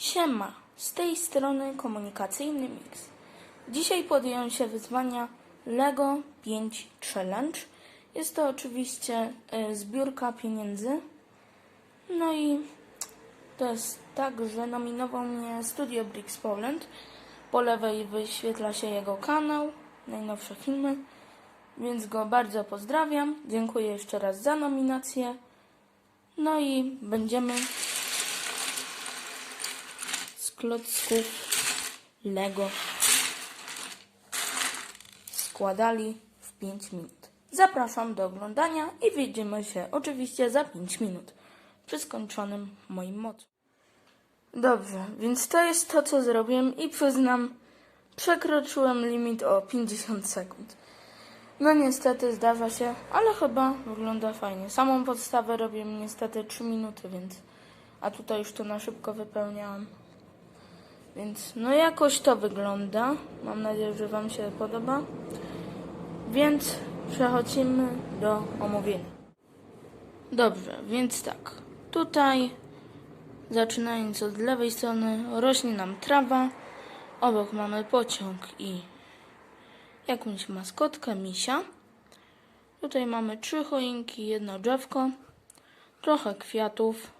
Siema, z tej strony komunikacyjny mix. Dzisiaj podjąłem się wyzwania LEGO 5 Challenge. Jest to oczywiście y, zbiórka pieniędzy. No i to jest tak, że nominował mnie Studio Bricks Poland. Po lewej wyświetla się jego kanał, najnowsze filmy, więc go bardzo pozdrawiam. Dziękuję jeszcze raz za nominację. No i będziemy klocków Lego składali w 5 minut. Zapraszam do oglądania i widzimy się oczywiście za 5 minut przy skończonym moim mocu. Dobrze, więc to jest to, co zrobiłem i przyznam, przekroczyłem limit o 50 sekund. No niestety zdarza się, ale chyba wygląda fajnie. Samą podstawę robiłem niestety 3 minuty, więc a tutaj już to na szybko wypełniałam. Więc no jakoś to wygląda. Mam nadzieję, że Wam się podoba. Więc przechodzimy do omówienia. Dobrze, więc tak. Tutaj zaczynając od lewej strony rośnie nam trawa. Obok mamy pociąg i jakąś maskotkę, misia. Tutaj mamy trzy choinki, jedno drzewko, trochę kwiatów,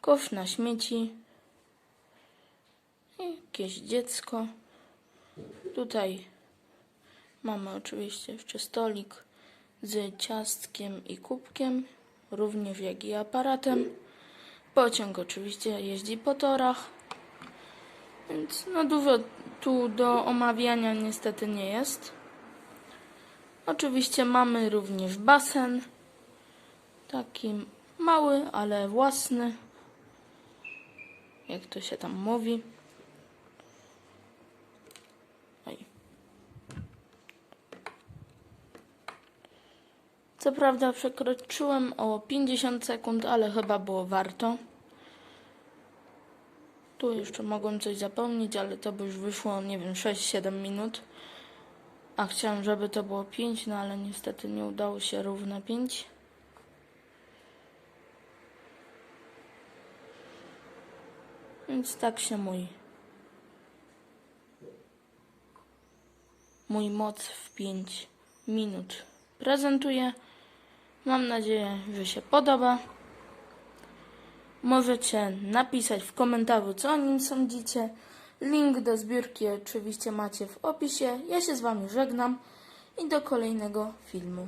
kosz na śmieci, jakieś dziecko. Tutaj mamy oczywiście jeszcze stolik z ciastkiem i kubkiem, również jak i aparatem. Pociąg oczywiście jeździ po torach, więc no dużo tu do omawiania niestety nie jest. Oczywiście mamy również basen, taki mały, ale własny, jak to się tam mówi. Co prawda przekroczyłem o 50 sekund, ale chyba było warto. Tu jeszcze mogłem coś zapomnieć, ale to by już wyszło, nie wiem, 6-7 minut. A chciałem, żeby to było 5, no ale niestety nie udało się równe 5. Więc tak się mój mój moc w 5 minut prezentuję. Mam nadzieję, że się podoba. Możecie napisać w komentarzu, co o nim sądzicie. Link do zbiórki oczywiście macie w opisie. Ja się z Wami żegnam i do kolejnego filmu.